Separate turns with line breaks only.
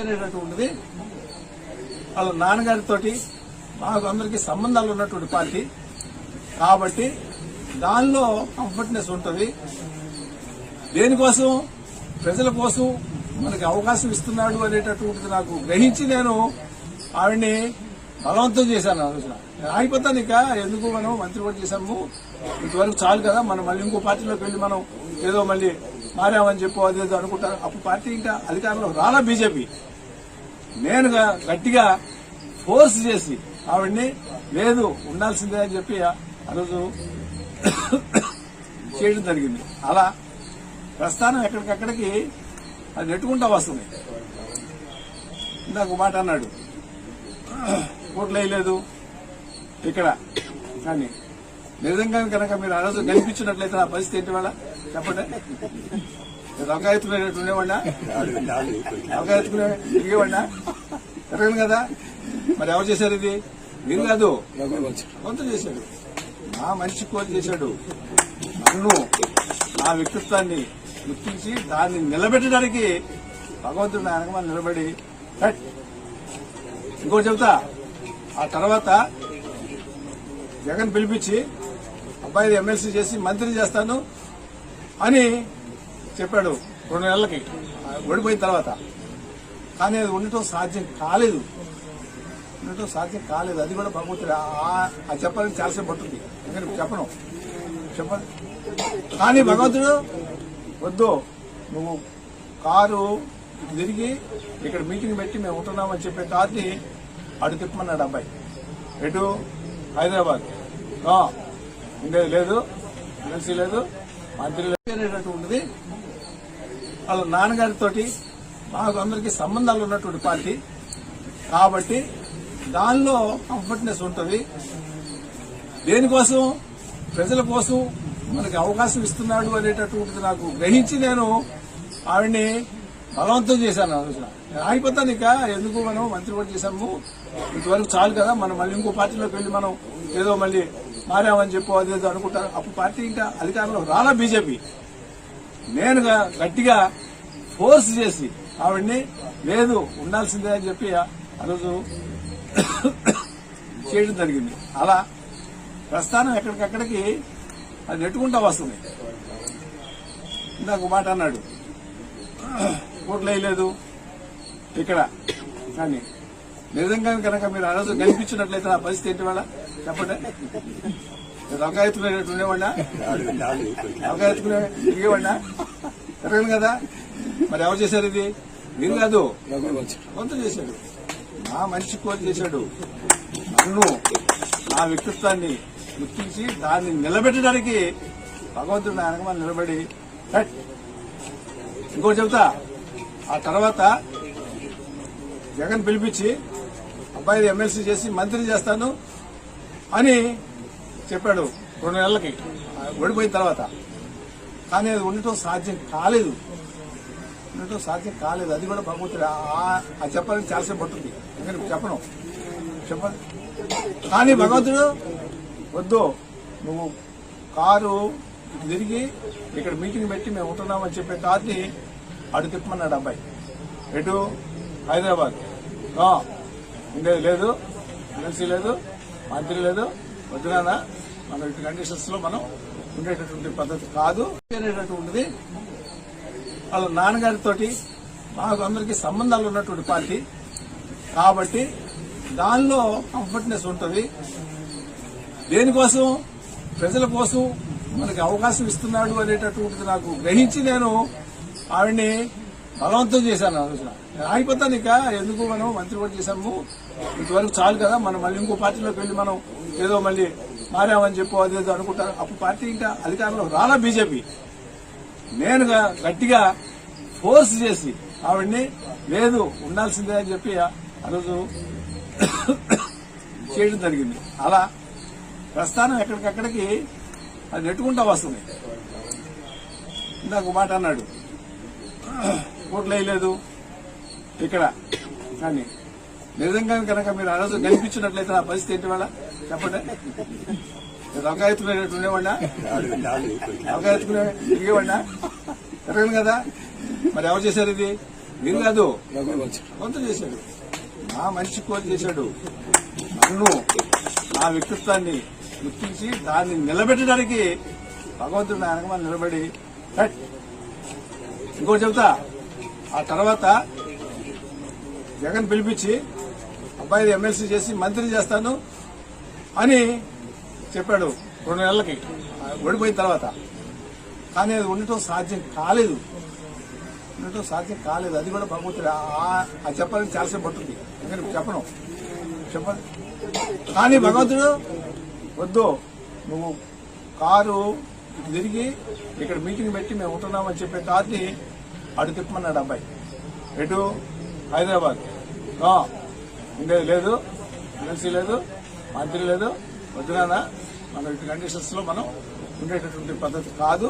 అనేటటువంటిది వాళ్ళ నాన్నగారితో మాకు అందరికి సంబంధాలు ఉన్నటువంటి పార్టీ. కాబట్టి దానిలో కంఫర్ట్నెస్ ఉంటుంది. దేనికోసం? ప్రజల కోసం మనకి అవకాశం ఇస్తున్నాడు అనేటటువంటిది నాకు గ్రహించి నేను ఆవిడ్ని బలవంతం చేశాను ఆ రోజున. ఆగిపోతాను ఇక ఎందుకు మనం మంత్రి కూడా చేశాము? ఇంతవరకు చాలు కదా మనం మళ్ళీ ఇంకో పార్టీలోకి వెళ్ళి మనం ఏదో మళ్ళీ మారామని చెప్పు అదేదో అనుకుంటారు. అప్పుడు పార్టీ ఇంకా అధికారంలో రాలా బీజేపీ. నేనుగా గట్టిగా ఫోర్స్ చేసి ఆవిడ్ని లేదు ఉండాల్సిందే అని చెప్పి ఆ రోజు చేయడం జరిగింది. అలా ప్రస్థానం ఎక్కడికక్కడికి అది నెట్టుకుంటా వస్తుంది. ఇందాక ఒక మాట అన్నాడు. ఓట్లు వేయలేదు. ఇక్కడ కానీ నిజంగా కనుక మీరు ఆ రోజు కనిపించినట్లయితే ఆ పరిస్థితి ఏంటి వాళ్ళ? చెప్పండి. దొంగ ఎత్తుకునేటట్టు ఉండేవాడినా? దొంగ ఎత్తుకునే తిరిగేవాడినా? తిరగను కదా. మరి ఎవరు చేశారు ఇది? మీరు కాదు. కొంత చేశాడు. నా మనిషి కోరి చేశాడు. నన్ను నా వ్యక్తిత్వాన్ని గుర్తించి దాన్ని నిలబెట్టడానికి భగవంతుడు నా వెనకమాల నిలబడి ఇంకోటి చెబుతా ఆ తర్వాత జగన్ పిలిపించి అబ్బాయిని ఎమ్మెల్సీ చేసి మంత్రి చేస్తాను. అని చెప్పాడు రెండు నెలలకి. ఓడిపోయిన తర్వాత. కానీ అది ఉండటం సాధ్యం కాలేదు. ఉండటం సాధ్యం కాలేదు. అది కూడా భగవంతుడు ఆ- చెప్పాలని చాలాసేపు పడుతుంది ఎందుకంటే చెప్పను. చెప్పదు కానీ భగవంతుడు వద్దు. నువ్వు కారు తిరిగి ఇక్కడ మీటింగ్ పెట్టి మేము ఉంటున్నామని చెప్పే కార్ని అటు తిప్పమన్నాడు అబ్బాయి. ఎటు? హైదరాబాద్. ఉండేది లేదు. ఎమ్మెల్సీ లేదు. మంత్రి అనేటటువంటిది వాళ్ళ నాన్నగారితో మాకు అందరికి సంబంధాలు ఉన్నటువంటి పార్టీ. కాబట్టి దానిలో కంఫర్ట్నెస్ ఉంటుంది. దేనికోసం? ప్రజల కోసం మనకి అవకాశం ఇస్తున్నాడు అనేటటువంటిది నాకు గ్రహించి నేను ఆవిడ్ని బలవంతం చేశాను ఆ రోజున. ఆగిపోతాను ఇక ఎందుకు మనం మంత్రి కూడా చేశాము. ఇంతవరకు చాలు కదా మనం మళ్ళీ ఇంకో పార్టీలోకి వెళ్ళి మనం ఏదో మళ్ళీ మారామని చెప్పు అదేదో అనుకుంటారు అప్పుడు పార్టీ ఇంకా అధికారంలో రాలా బీజేపీ. నేను గట్టిగా ఫోర్స్ చేసి ఆవిడ్ని లేదు ఉండాల్సిందే అని చెప్పి ఆ రోజు చేయడం జరిగింది. అలా ప్రస్థానం ఎక్కడికక్కడికి అది నెట్టుకుంటా వస్తుంది. ఇందాక మాట అన్నాడు. ఓట్లు వేయలేదు. ఇక్కడ. కానీ నిజంగా కనుక మీరు ఆ రోజు కనిపించినట్లయితే ఆ పరిస్థితి ఏంటి వాళ్ళ? చెప్పండి. దొంగ ఎత్తుకునేటట్టు ఉండేవాడినా దొంగ తిరిగేవాడినా కదా? మరి ఎవరు చేశారు ఇది? మీరు కాదు. కొంత చేశాడు. నా మనిషి కోరి చేశాడు. నన్ను నా వ్యక్తిత్వాన్ని గుర్తించి దాన్ని నిలబెట్టడానికి భగవంతుడు నా వెనకమాల నిలబడి ఇంకోటి చెబుతా. ఆ తర్వాత జగన్ పిలిపించి అబ్బాయి ఎమ్మెల్సీ చేసి మంత్రి చేస్తాను అని చెప్పాడు రెండు నెలలకి. ఓడిపోయిన తర్వాత. కానీ అది ఉండటం సాధ్యం కాలేదు. ఉండటం సాధ్యం కాలేదు. అది కూడా భగవంతుడు ఆ- చెప్పాలని చాలాసేపు పడుతుంది ఎందుకంటే చెప్పను. చెప్పదు కానీ భగవంతుడు వద్దు. నువ్వు కారు తిరిగి ఇక్కడ మీటింగ్ పెట్టి మేము ఉంటున్నామని చెప్పే కార్ని అటు తిప్పమన్నాడు అబ్బాయి. ఎటు? హైదరాబాద్. ఆ, లేదు. ఎమ్మెల్సీ లేదు. మంత్రి లేదు. వద్దునా మన ఇటు కండిషన్స్లో మనం ఉండేటటువంటి పద్ధతి కాదు. అనేటటువంటిది వాళ్ళ నాన్నగారితో మాకు అందరికి సంబంధాలు ఉన్నటువంటి పార్టీ. కాబట్టి దానిలో కంఫర్ట్నెస్ ఉంటుంది. దేనికోసం? ప్రజల కోసం మనకి అవకాశం ఇస్తున్నాడు అనేటటువంటిది నాకు గ్రహించి నేను ఆవిడ్ని బలవంతం చేశాను ఆలోచన. ఆగిపోతాను ఇక ఎందుకు మనం మంత్రి కూడా చేశాము? ఇంతవరకు చాలు కదా మనం మళ్ళీ ఇంకో పార్టీలోకి వెళ్ళి మనం ఏదో మళ్ళీ మారామని చెప్పు అదేదో అనుకుంటారు. అప్పుడు పార్టీ ఇంకా అధికారంలో రాలా బీజేపీ. నేను గట్టిగా ఫోర్స్ చేసి ఆవిడ్ని లేదు ఉండాల్సిందే అని చెప్పి ఆ రోజు చేయడం జరిగింది. అలా ప్రస్థానం ఎక్కడికక్కడికి అది నెట్టుకుంటా వస్తుంది. ఇందాక ఒక మాట అన్నాడు. ఓట్లు వేయలేదు. ఇక్కడ. కానీ నిజంగా కనుక మీరు ఆ రోజు కనిపించినట్లయితే ఆ పరిస్థితి ఏంటి వాళ్ళ చెప్పండి. దొంగ ఎత్తుకునేటట్టు ఉండేవాడినా? దొంగ తిరిగేవాడినా? కదా. మరి ఎవరు చేశారు ఇది? మీరు కాదు. కొంత చేశాడు. నా మనిషి కోరి చేశాడు. నన్ను నా వ్యక్తిత్వాన్ని గుర్తించి దాన్ని నిలబెట్టడానికి భగవంతుడు నా నిలబడి ఇంకోటి చెబుతా. ఆ తర్వాత జగన్ పిలిపించి అబ్బాయి ఎమ్మెల్సీ చేసి మంత్రి చేస్తాను అని చెప్పాడు రెండు నెలలకి. ఓడిపోయిన తర్వాత. కానీ అది ఉండటం సాధ్యం కాలేదు. ఉండటం సాధ్యం కాలేదు. అది కూడా భగవంతుడు ఆ- చెప్పాలని చాలాసేపు పడుతుంది. ఎందుకంటే చెప్పను. చెప్పను. కానీ భగవంతుడు వద్దు. నువ్వు కారు తిరిగి ఇక్కడ మీటింగ్ పెట్టి మేము ఉంటున్నామని చెప్పే కార్ని అటు తిప్పమన్నాడు అబ్బాయి. ఎటు? హైదరాబాద్. ఉండేది లేదు. ఎమ్మెల్సీ లేదు. మంత్రి లేదు. వద్దునా మన ఇటు కండిషన్స్లో మనం ఉండేటటువంటి పద్ధతి కాదు.